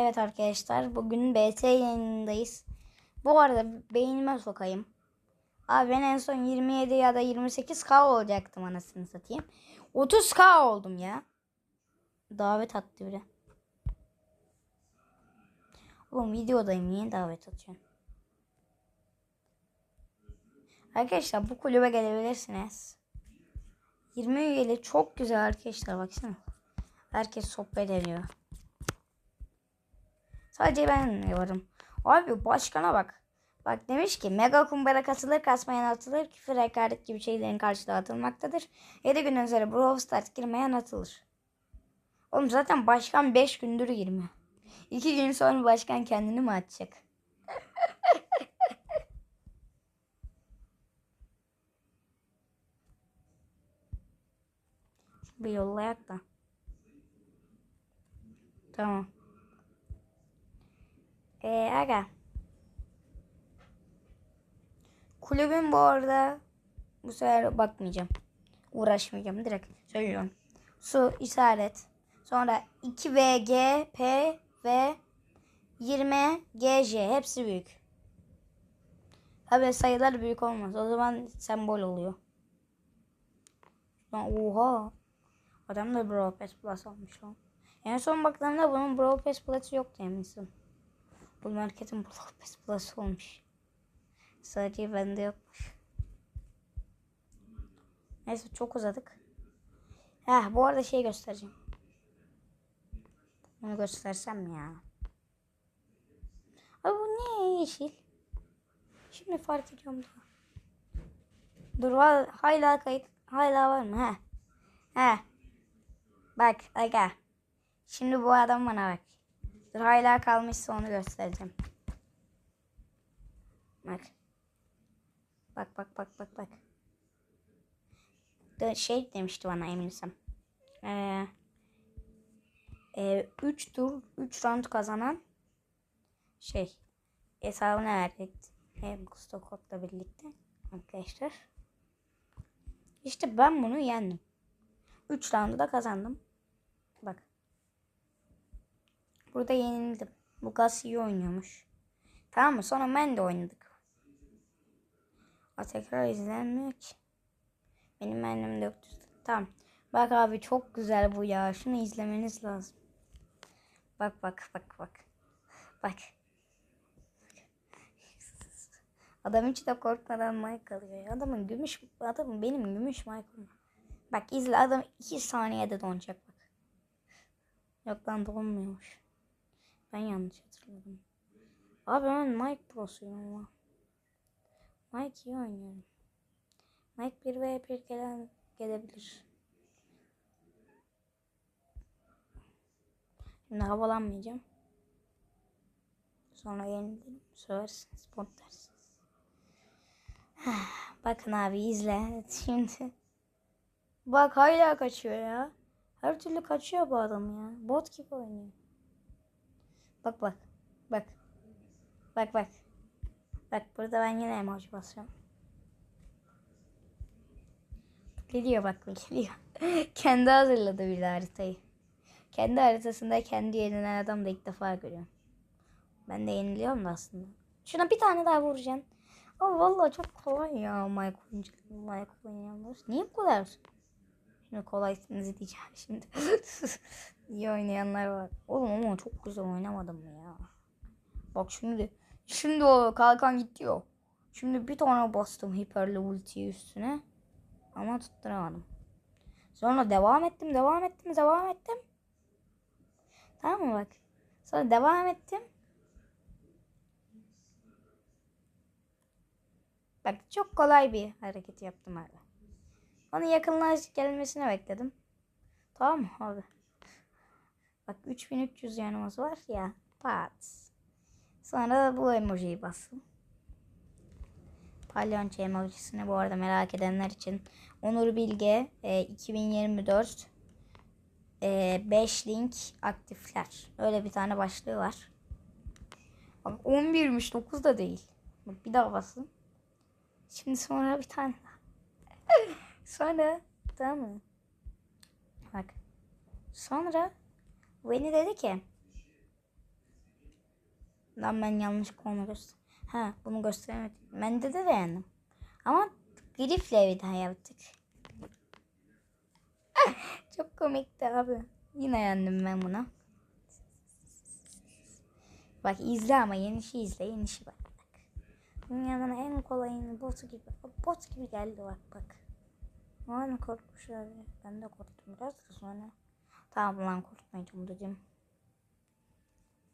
Evet arkadaşlar bugün BT yayınındayız. Bu arada beynime sokayım. Abi ben en son 27 ya da 28k olacaktım anasını satayım. 30k oldum ya. Davet attı biri. Oğlum videodayım niye davet atıyorsun? Arkadaşlar bu kulübe gelebilirsiniz. 20 üyeli çok güzel arkadaşlar baksana. Herkes sohbet ediyor. Sadece ben varım. Abi başkana bak. Bak demiş ki mega kumbara katılır kasmayan atılır küfür hakaret gibi şeylerin karşılığı atılmaktadır. 7 gün üzere Brawl Stars girmeyen atılır. Oğlum zaten başkan 5 gündür girmiyor. 2 gün sonra başkan kendini mi atacak? Bir yollayak da. Tamam. Ee, aga. Kulübün bu arada bu sefer bakmayacağım. Uğraşmayacağım. Direkt söylüyorum. Su işaret. Sonra 2 V G P ve 20 G J hepsi büyük. Tabi sayılar büyük olmaz. O zaman sembol oluyor. Lan oha. Adam da Brawl Pass Plus almış lan. En son baktığımda bunun Brawl Pass Plus'ı yoktu eminsin. Bu marketin Brawl Pass Plus olmuş. Sadece bende yokmuş. Neyse çok uzadık. Heh bu arada şey göstereceğim. Bunu göstersem ya. Abi bu ne yeşil? Şimdi fark ediyorum daha. Dur hala kayıt hala var mı? He. He. Bak aga. Şimdi bu adam bana bak. Dur hala kalmışsa onu göstereceğim. Bak. Bak bak bak bak bak. De şey demişti bana eminsem. Ee, e, 3 tur 3 round kazanan şey hesabını verdik. Hem Stokot'la birlikte arkadaşlar. İşte ben bunu yendim. 3 roundu da kazandım. Bak. Burada yenildim. Bu Gas iyi oynuyormuş. Tamam mı? Sonra ben de oynadık. O tekrar izlenmiyor ki. Benim annem de yoktu. Tamam. Bak abi çok güzel bu ya. Şunu izlemeniz lazım. Bak bak bak bak. Bak. Adam hiç de korkmadan mic alıyor. Adamın gümüş, adamın benim gümüş mic'ım. Bak izle adam 2 saniyede donacak bak. Yok lan donmuyormuş. Ben yanlış hatırladım. Abi ben Mike Pro'suyum ama. Mike iyi oynuyorum. Mike 1 ve 1 gelen gelebilir. Şimdi havalanmayacağım. Sonra yenilirim. Söversiniz. Bot dersiniz. Bakın abi izle. Şimdi. Bak hala kaçıyor ya. Her türlü kaçıyor bu adam ya. Bot gibi oynuyor. Bak bak. Bak. Bak bak. Bak burada ben yine emoji basıyorum. Geliyor bak geliyor. kendi hazırladı bir haritayı. Kendi haritasında kendi yenilen adam da ilk defa görüyorum. Ben de yeniliyorum da aslında. Şuna bir tane daha vuracaksın. Ama vallahi çok kolay ya. Mike oynayanlar. Niye bu kadar? Şimdi kolaysınız diyeceğim şimdi. İyi oynayanlar var. Oğlum ama çok güzel oynamadım ya. Bak şimdi. Şimdi o kalkan gitti o. Şimdi bir tane bastım hiperli ultiyi üstüne. Ama tutturamadım. Sonra devam ettim, devam ettim, devam ettim. Tamam mı bak. Sonra devam ettim. Bak çok kolay bir hareket yaptım abi. Onun yakınlaş gelmesini bekledim. Tamam mı abi? Bak 3300 yanımız var ya. Pat. Sonra bu emojiyi bastım. Palyonço emojisini bu arada merak edenler için Onur Bilge e, 2024 e, 5 link aktifler. Öyle bir tane başlığı var. Bak 11'miş 9 da değil. Bak bir daha basın. Şimdi sonra bir tane daha. sonra tamam mı? Bak. Sonra beni dedi ki Lan ben yanlış konu göster. Ha bunu gösteremedim. Ben de de beğendim. Ama grifle bir daha yaptık. Çok komikti abi. Yine yendim ben buna. Bak izle ama yeni şey izle. Yeni şey bak. Dünyanın en kolay botu gibi. Bot gibi geldi bak bak. Hani korkmuşlar. Ben de korktum biraz da sonra. Tamam lan korkmayacağım dedim.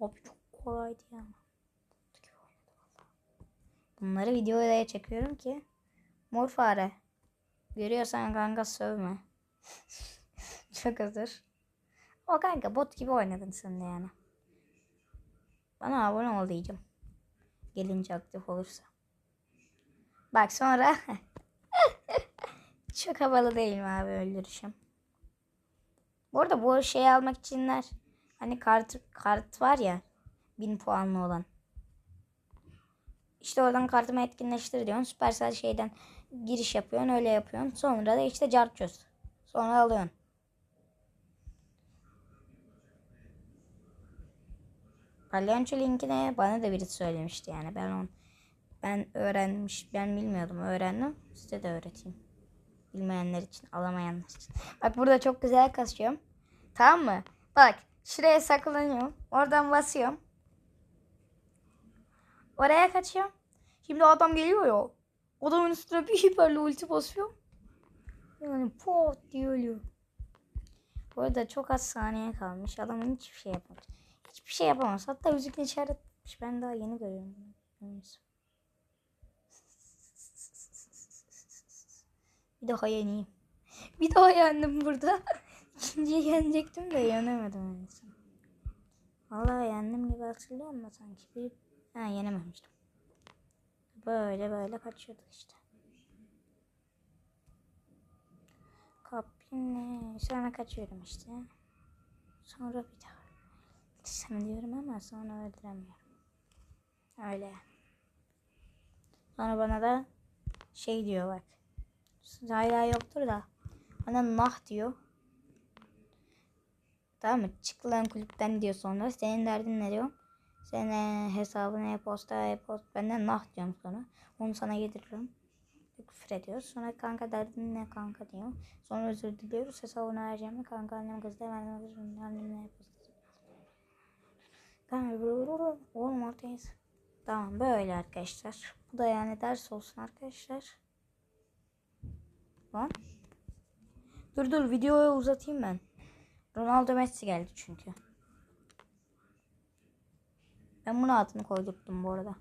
Abi çok kolaydı ya. Bunları videoya çekiyorum ki. Mor fare. Görüyorsan kanka sövme. çok hazır. O kanka bot gibi oynadın sen de yani. Bana abone ol diyeceğim. Gelince aktif olursa. Bak sonra çok havalı değil mi abi öldürüşüm? Bu arada bu şeyi almak içinler hani kart kart var ya bin puanlı olan. İşte oradan kartımı etkinleştir diyorsun. Süpersel şeyden giriş yapıyorsun. Öyle yapıyorsun. Sonra da işte cart çöz. Sonra alıyorsun. Palyonço linkine bana da birisi söylemişti yani. Ben on ben öğrenmiş, ben bilmiyordum. Öğrendim. Size de öğreteyim. Bilmeyenler için, alamayanlar için. Bak burada çok güzel kasıyorum. Tamam mı? Bak şuraya saklanıyorum. Oradan basıyorum. Oraya kaçıyorum. Şimdi adam geliyor ya. Adamın üstüne bir hiperli ulti basıyorum. Yani pot diye ölüyor. Bu arada çok az saniye kalmış. Adamın hiçbir şey yapmadı. Hiçbir şey yapamaz. Hatta yüzükle işaretmiş. Ben daha yeni görüyorum. Neyse. Bir daha yeneyim. Bir daha yendim burada. İkinciyi yenecektim de yenemedim en son. Vallahi yendim gibi hatırlıyorum da sanki. Bir... Ha yenememiştim. Böyle böyle kaçıyordu işte. Kapine. Sonra kaçıyorum işte. Sonra bir daha. Sen diyorum ama sonra öldüremiyorum. Öyle. Sonra bana da şey diyor bak. Hala yoktur da. Bana nah diyor. Tamam mı? Çık kulüpten diyor sonra. Senin derdin ne diyor? Senin hesabına e-posta e-post. Benden nah diyorum sonra. Onu sana yediririm. Küfür ediyoruz. Sonra kanka derdin ne kanka diyor. Sonra özür diliyoruz. Hesabını vereceğim. Kanka annem kızdı. Ben özür dilerim. Annemle e-posta. Tamam. Oğlum ortayız. Tamam böyle arkadaşlar. Bu da yani ders olsun arkadaşlar. Lan. Dur dur videoyu uzatayım ben. Ronaldo Messi geldi çünkü. Ben bunu altını koydurttum bu arada.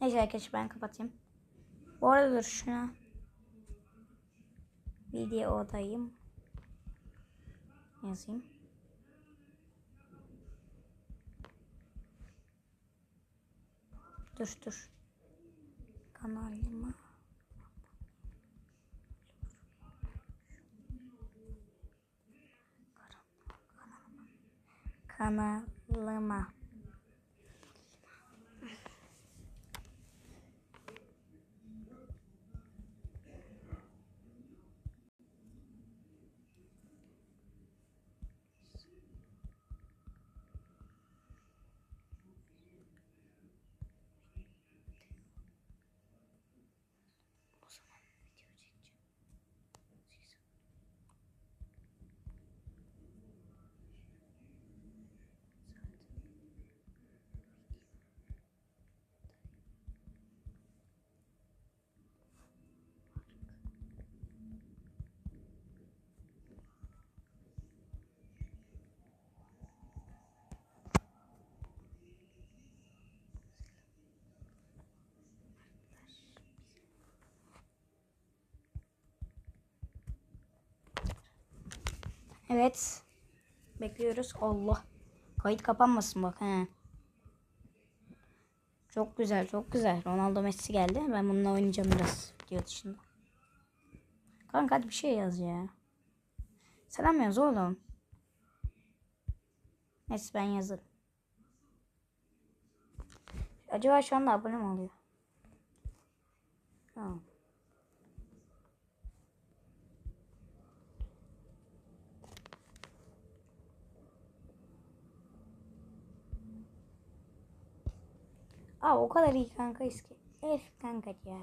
Neyse arkadaşlar ben kapatayım. Bu arada dur şuna. Videodayım. Yazayım. Dur dur. Kanalıma. Kanalıma. Evet. Bekliyoruz. Allah. Kayıt kapanmasın bak. He. Çok güzel, çok güzel. Ronaldo Messi geldi. Ben bununla oynayacağım biraz video dışında. Kanka hadi bir şey yaz ya. Selam yaz oğlum. Neyse ben yazarım. Acaba şu anda abone mi oluyor? Ha. Aa o kadar iyi kankayız ki. Elif kanka ya.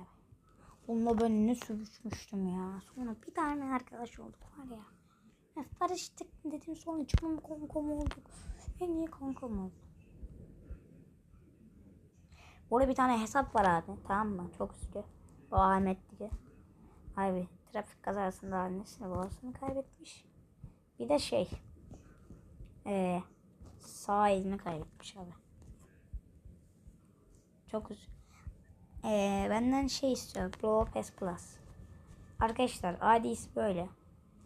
Onunla ben ne sövüşmüştüm ya. Sonra bir tane arkadaş olduk var ya. ya barıştık dedim sonra çıkmam kankam olduk. En iyi kankam olduk. Burada bir tane hesap var abi. Tamam mı? Çok üzücü. O Ahmet diye. Abi trafik kazasında annesini babasını kaybetmiş. Bir de şey. Ee, sağ elini kaybetmiş abi. Çok üzücü. Ee, benden şey istiyor. Brawl Pass Plus. Arkadaşlar adisi böyle.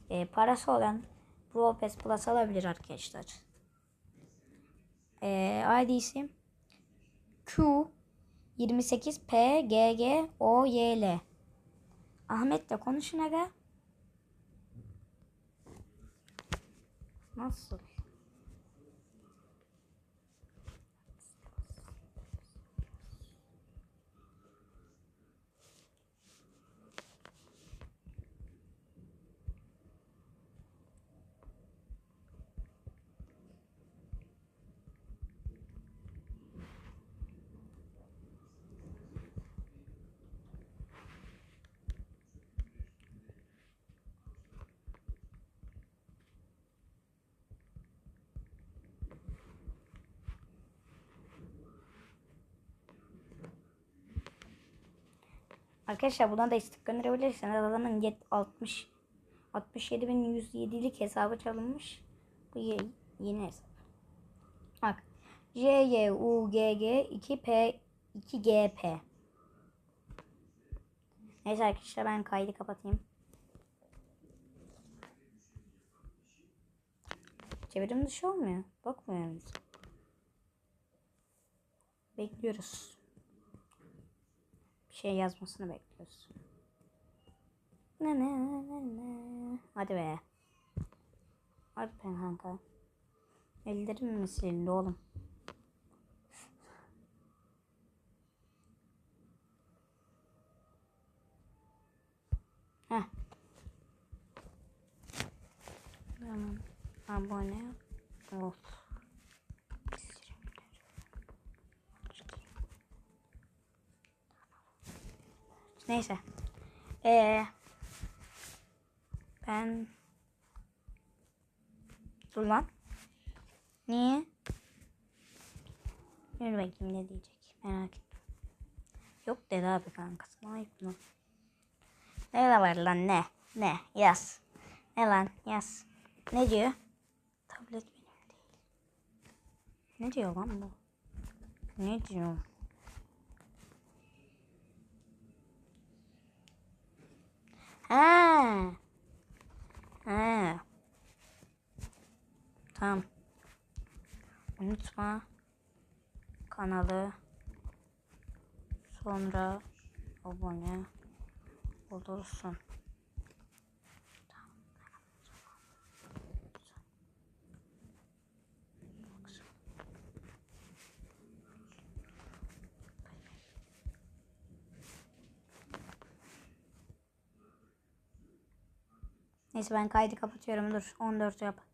Ee, parası olan Brawl Pass Plus alabilir arkadaşlar. Ee, adisi Q 28 P G G O Y L. Ahmet'le konuşun aga. Nasıl? Arkadaşlar buna da istek gönderebilirsiniz. Adamın yet- 60 67.107'lik hesabı çalınmış. Bu ye- yeni hesap. Bak. J Y U G G 2 P 2 G P. Neyse arkadaşlar ben kaydı kapatayım. Çevirim dışı olmuyor. Bakmıyor musun? Bekliyoruz. Şey yazmasını bekliyoruz. Ne ne ne ne. Hadi be. Hadi be kanka. Ellerim mi silindi oğlum? Heh. Tamam. Abone ol. Neyse. Ee, ben Dur lan. Niye? Dur bakayım ne diyecek. Merak ettim. Yok dedi abi kankası. Ayıp mı? Ne var lan ne? Ne? Yaz. Ne lan? Yaz. Ne diyor? Tablet benim değil. Ne diyor lan bu? Ne diyor? Ha. Ha. Tamam. Unutma kanalı sonra abone olursun. Neyse ben kaydı kapatıyorum. Dur 14 yap.